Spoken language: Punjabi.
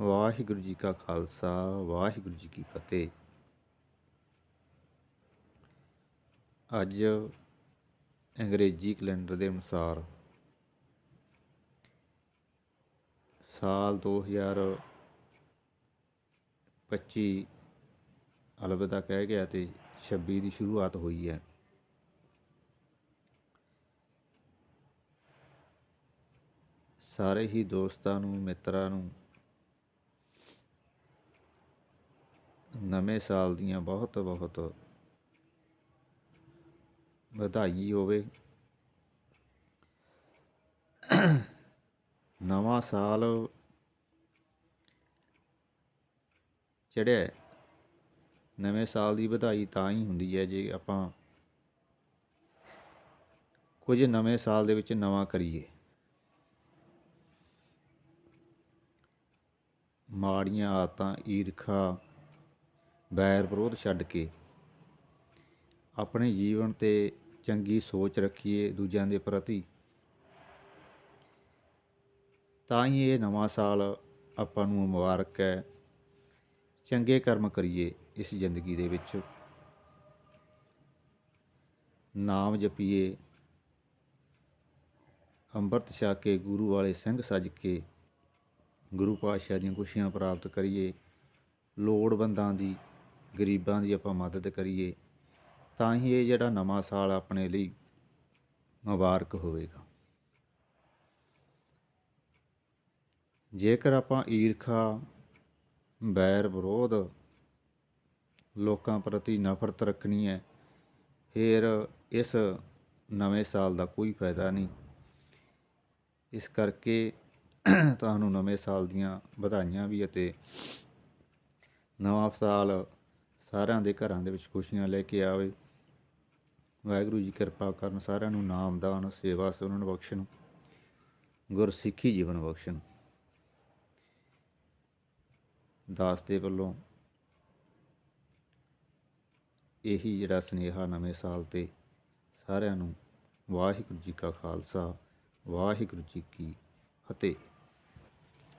ਵਾਹਿਗੁਰੂ ਜੀ ਕਾ ਖਾਲਸਾ, ਵਾਹਿਗੁਰੂ ਜੀ ਕੀ ਫਤਿਹ। ਅੱਜ ਅੰਗਰੇਜ਼ੀ ਕੈਲੰਡਰ ਦੇ ਅਨੁਸਾਰ ਸਾਲ 2025 ਅਲਵਿਦਾ ਕਹਿ ਗਿਆ ਤੇ 26 ਦੀ ਸ਼ੁਰੂਆਤ ਹੋਈ ਹੈ। ਸਾਰੇ ਹੀ ਦੋਸਤਾਂ ਨੂੰ, ਮਿੱਤਰਾਂ ਨੂੰ ਨਵੇਂ ਸਾਲ ਦੀਆਂ ਬਹੁਤ ਬਹੁਤ ਵਧਾਈ ਹੋਵੇ ਨਵਾਂ ਸਾਲ ਚੜ੍ਹਿਆ ਹੈ। ਨਵੇਂ ਸਾਲ ਦੀ ਵਧਾਈ ਤਾਂ ਹੀ ਹੁੰਦੀ ਹੈ ਜੇ ਆਪਾਂ ਕੁਝ ਨਵੇਂ ਸਾਲ ਦੇ ਵਿੱਚ ਨਵਾਂ ਕਰੀਏ ਮਾੜੀਆਂ ਆਦਤਾਂ, ਈਰਖਾ ਵੈਰ ਵਿਰੋਧ ਛੱਡ ਕੇ ਆਪਣੇ ਜੀਵਨ ਤੇ ਚੰਗੀ ਸੋਚ ਰੱਖੀਏ ਦੂਜਿਆਂ ਦੇ ਪ੍ਰਤੀ, ਤਾਂ ਹੀ ਇਹ ਨਵਾਂ ਸਾਲ ਆਪਾਂ ਨੂੰ ਮੁਬਾਰਕ ਹੈ। ਚੰਗੇ ਕਰਮ ਕਰੀਏ ਇਸ ਜ਼ਿੰਦਗੀ ਦੇ ਵਿੱਚ। ਨਾਮ ਜਪੀਏ। ਅੰਮ੍ਰਿਤ ਛਕ ਕੇ ਗੁਰੂ ਵਾਲੇ ਸਿੰਘ ਸੱਜ ਕੇ ਗੁਰੂ ਪਾਤਸ਼ਾਹ ਦੀਆਂ ਖੁਸ਼ੀਆਂ ਪ੍ਰਾਪਤ ਕਰੀਏ। ਲੋੜਵੰਦਾਂ ਦੀ ਗਰੀਬਾਂ ਦੀ ਆਪਾਂ ਮਦਦ ਕਰੀਏ, ਤਾਂ ਹੀ ਇਹ ਜਿਹੜਾ ਨਵਾਂ ਸਾਲ ਆਪਣੇ ਲਈ ਮੁਬਾਰਕ ਹੋਵੇਗਾ। ਜੇਕਰ ਆਪਾਂ ਈਰਖਾ ਬੈਰ ਵਿਰੋਧ ਲੋਕਾਂ ਪ੍ਰਤੀ ਨਫ਼ਰਤ ਰੱਖਣੀ ਹੈ, ਫਿਰ ਇਸ ਨਵੇਂ ਸਾਲ ਦਾ ਕੋਈ ਫਾਇਦਾ ਨਹੀਂ। ਇਸ ਕਰਕੇ ਤੁਹਾਨੂੰ ਨਵੇਂ ਸਾਲ ਦੀਆਂ ਵਧਾਈਆਂ ਵੀ ਅਤੇ ਨਵਾਂ ਸਾਲ ਸਾਰਿਆਂ ਦੇ ਘਰਾਂ ਦੇ ਵਿੱਚ ਖੁਸ਼ੀਆਂ ਲੈ ਕੇ ਆਵੇ। ਵਾਹਿਗੁਰੂ ਜੀ ਕਿਰਪਾ ਕਰਨ ਸਾਰਿਆਂ ਨੂੰ ਨਾਮ, ਦਾਨ, ਸੇਵਾ ਸੁਣਨ ਬਖਸ਼ਣ ਗੁਰਸਿੱਖੀ ਜੀਵਨ ਬਖਸ਼ਣ ਦਾਸ ਦੇ ਵੱਲੋਂ ਇਹੀ ਜਿਹੜਾ ਸਨੇਹਾ ਨਵੇਂ ਸਾਲ ਤੇ ਸਾਰਿਆਂ ਨੂੰ ਵਾਹਿਗੁਰੂ ਜੀ ਕਾ ਖਾਲਸਾ, ਵਾਹਿਗੁਰੂ ਜੀ ਕੀ ਫਤਿਹ।